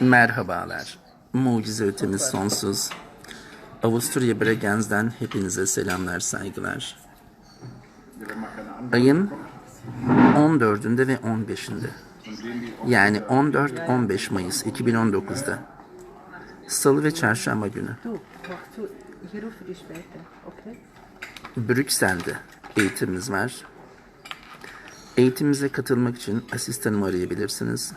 Merhabalar. Mucize ötemiz sonsuz. Avusturya Bregenz'den hepinize selamlar, saygılar. Ayın 14'ünde ve 15'inde. Yani 14-15 Mayıs 2019'da. Salı ve çarşamba günü. Brüksel'de eğitimimiz var. Eğitimimize katılmak için asistanımı arayabilirsiniz.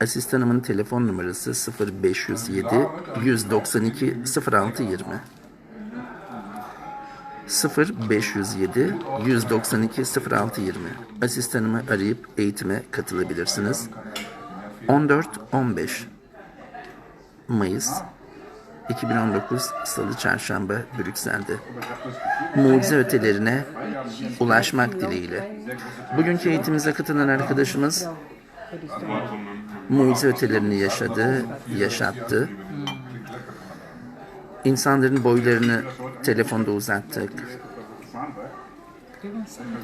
Asistanımın telefon numarası 0507 192 0620. 0507 192 0620. Asistanımı arayıp eğitime katılabilirsiniz. 14-15 Mayıs 2019 Salı Çarşamba Brüksel'de. Mucize ötelerine ulaşmak dileğiyle. Bugünkü eğitimimize katılan arkadaşımız mucize ötelerini yaşadı, yaşattı. İnsanların boylarını telefonda uzattık.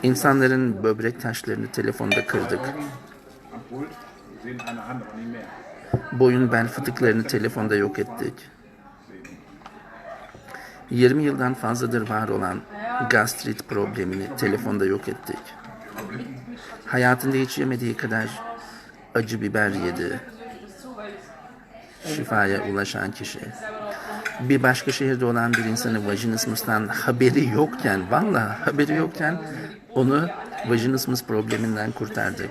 İnsanların böbrek taşlarını telefonda kırdık. Boyun bel fıtıklarını telefonda yok ettik. 20 yıldan fazladır var olan gastrit problemini telefonda yok ettik. Hayatında hiç yemediği kadar acı biber yedi. Şifaya ulaşan kişi. Bir başka şehirde olan bir insanın vajinismustan haberi yokken, valla haberi yokken onu vajinismus probleminden kurtardık.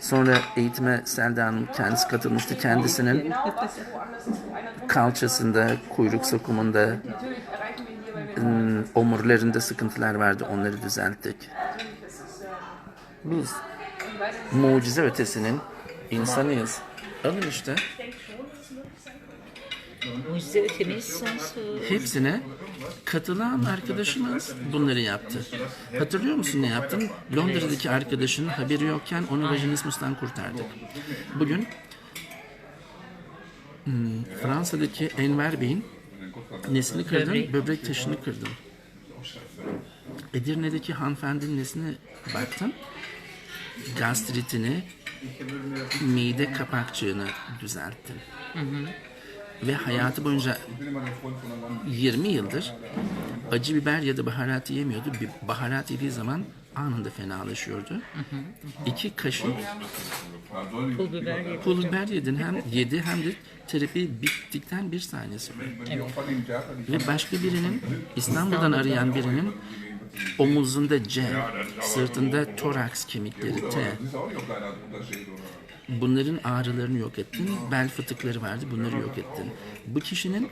Sonra eğitime Selda Hanım kendisi katılmıştı. Kendisinin kalçasında, kuyruk sokumunda, ım, omurlarında sıkıntılar vardı. Onları düzelttik. Biz mucize ötesinin insanıyız. Alın işte. Mucize ötemiz sonsuz. Hepsine katılan arkadaşımız bunları yaptı. Hatırlıyor musun ne yaptın? Londra'daki arkadaşının haberi yokken onu vajinismustan kurtardık. Bugün hmm, Fransa'daki Enver Bey'in nesini kırdın? Böbrek. Böbrek taşını kırdın. Edirne'deki hanımefendinin nesine baktın? Gastritini, mide kapakçığını düzelttin. Ve hayatı boyunca 20 yıldır acı biber ya da baharat yemiyordu. Bir baharat yediği zaman anında fenalaşıyordu. İki kaşık Pul biber yedim. pul biber yedin hem yedi hem de terapi bittikten bir saniye sonra. Ve başka birinin İstanbul'dan arayan birinin omuzunda C, sırtında toraks kemikleri T. Bunların ağrılarını yok ettin. Bel fıtıkları vardı. Bunları yok ettin. Bu kişinin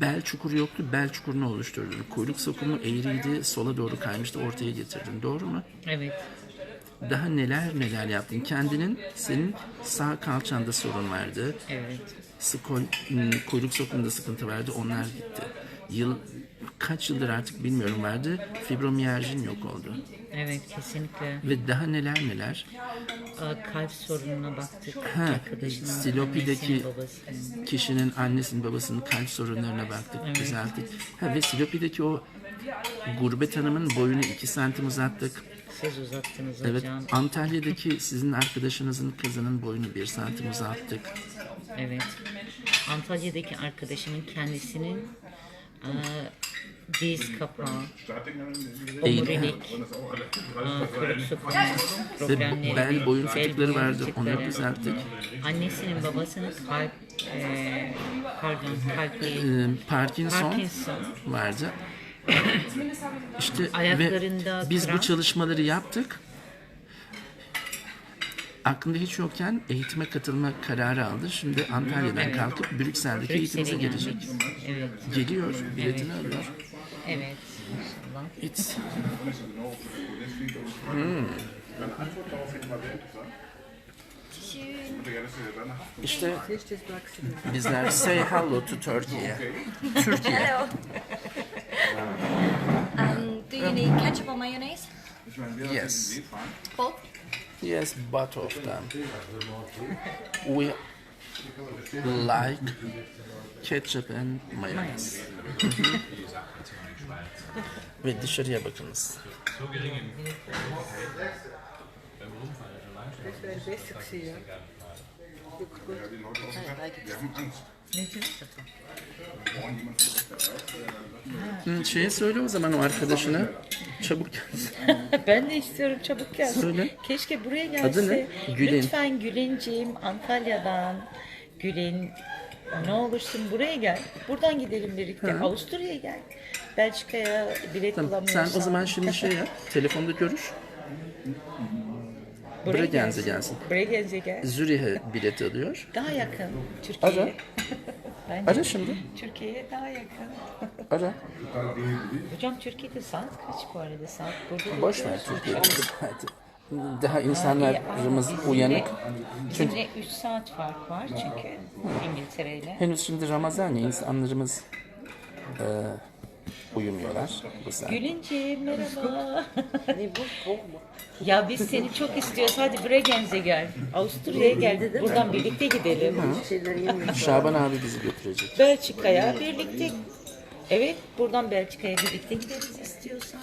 bel çukuru yoktu. Bel çukurunu oluşturdun. Kuyruk sokumu eğriydi. Sola doğru kaymıştı. Ortaya getirdin. Doğru mu? Evet. Daha neler neler yaptın. Kendinin senin sağ kalçanda sorun vardı. Evet. Skol, hmm, kuyruk sokumunda sıkıntı vardı. Onlar gitti. Yıl kaç yıldır artık bilmiyorum vardı. Fibromiyajin yok oldu. Evet kesinlikle. Ve daha neler neler. Aa, kalp sorununa baktık. Ha, Silopi'deki babasının. kişinin annesinin babasının kalp sorunlarına baktık, düzelttik. Ha, ve Silopi'deki o gurbet hanımın boyunu 2 santim uzattık. Siz uzattınız Evet, hocam. Antalya'daki sizin arkadaşınızın kızının boyunu 1 santim uzattık. Evet. Antalya'daki arkadaşımın kendisinin aa, diz kapağı, omurilik, kuyruk sokumu Ve problemleri, bel boyun fıtıkları vardı, onları düzelttik. Annesinin babasının kalp, eee pardon kalp değil, Ee, Parkinson, Parkinson. vardı. İşte Ayaklarında ve biz bu kramp. çalışmaları yaptık. Aklında hiç yokken eğitime katılma kararı aldı. Şimdi Antalya'dan kalkıp Brüksel'deki eğitimimize gelecek. Evet, Geliyor, biletini alıyor. evet. İnşallah. It's işte bizler say hello to Turkey. Türkiye. Hello. Um, do you need ketchup or mayonnaise? Yes. Both? Yes, both of them. We like ketchup and mayonnaise. Ve dışarıya bakınız. Das Hı, şeye söyle o zaman o arkadaşına. Çabuk gelsin. ben de istiyorum çabuk gelsin. Söyle. Keşke buraya gelse. Adı ne? Gülin. Lütfen Gülinciğim Antalya'dan. Gülin ne olursun buraya gel. Buradan gidelim birlikte. Avusturya'ya gel. Belçika'ya bilet Tamam, sen bulamıyorsan. o zaman şimdi şey yap. Telefonda görüş. Bregenze gelsin. gelsin. Bregenze gel. Zürih'e bilet alıyor. Daha yakın Türkiye'ye. Ara. Bence Ara şimdi. Türkiye'ye daha yakın. Ara. Hocam Türkiye'de saat kaç bu arada saat? Burada da Boş ver Türkiye'de. Daha insanlarımız uyanık. Çünkü Bizimle 3 saat fark var çünkü İngiltere ile. henüz şimdi Ramazan ya insanlarımız e, uyumuyorlar bu. Gülünciğim merhaba. Nee, bu mu? ya biz seni çok istiyoruz. Hadi Bregenz'e gel. Avusturya'ya gel. Buradan birlikte gidelim. Şaban abi bizi götürecek. Belçika'ya birlikte. Evet buradan Belçika'ya birlikte gideriz istiyorsan.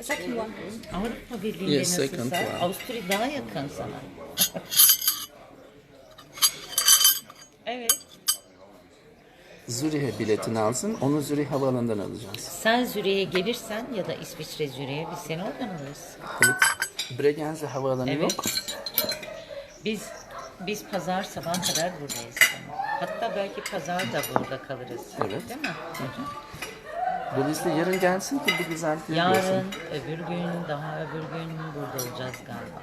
Second one. Avrupa Birliği'nde Yes, nasılsa. Avusturya daha yakın sana. evet. Zürih'e biletini alsın. Onu Zürih havaalanından alacağız. Sen Zürich'e gelirsen ya da İsviçre Zürich'e biz seni oradan alırız. Evet. Bregenze havaalanı Evet. yok. Biz biz pazar sabah kadar buradayız. Hatta belki pazar da burada kalırız. Evet. Değil mi? Dolayısıyla yarın gelsin ki bu güzellikleri görsün. Yarın, öbür gün, daha öbür gün burada olacağız galiba.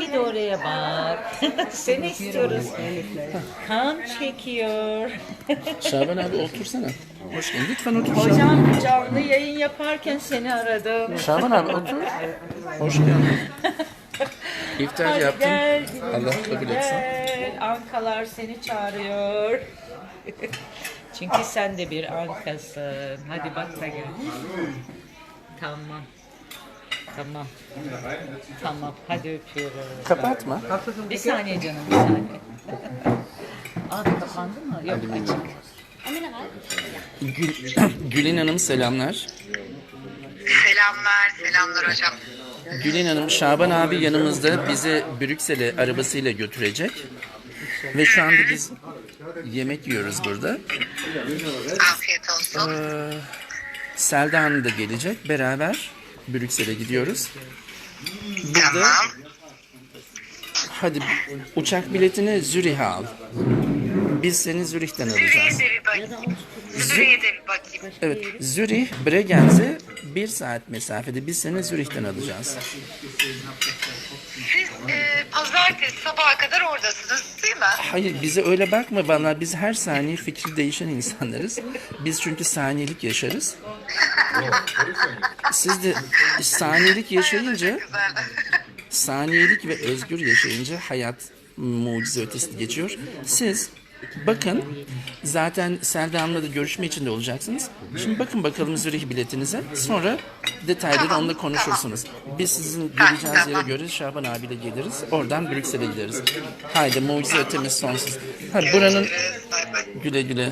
Bir de oraya bak. Seni istiyoruz. Kan çekiyor. Şaban abi otursana. Hoş geldin. Lütfen otur Şaban. Hocam canlı yayın yaparken seni aradım. Şaban abi otur. Hoş geldin. İftar Hadi yaptım. gel. Allah kabul etsin. Gel. Ankalar seni çağırıyor. Çünkü sen de bir ankasın. Hadi bak da gel. Tamam. Tamam. Tamam. Hadi öpüyorum. Kapatma. Bir saniye canım bir saniye. Aa kapandı mı? Yok açık. Gül, Gülin Hanım selamlar. Selamlar, selamlar hocam. Gülin Hanım, Şaban abi yanımızda bizi Brüksel'e arabasıyla götürecek. Ve şu anda biz yemek yiyoruz burada. Afiyet olsun. Selda Hanım da gelecek. Beraber Brüksel'e gidiyoruz. Burada Tamam. hadi uçak biletini Zürih'e al. Biz seni Zürih'ten alacağız. Züriye de bir bakayım. Evet, Zürih, Bregenz'e bir saat mesafede. Biz seni Zürih'ten alacağız. Pazartesi sabaha kadar oradasınız değil mi? Hayır bize öyle bakma vallahi biz her saniye fikri değişen insanlarız. Biz çünkü saniyelik yaşarız. Siz de saniyelik yaşayınca saniyelik ve özgür yaşayınca hayat mucize ötesi geçiyor. Siz bakın zaten Selda Hanım'la da görüşme içinde olacaksınız. Şimdi bakın bakalım Zürih biletinize. Sonra detayları onunla konuşursunuz. Biz sizin geleceğiniz yere göre Şaban abiyle geliriz. Oradan Brüksel'e gideriz. Haydi mucize ötemiz sonsuz. Ha, buranın güle güle.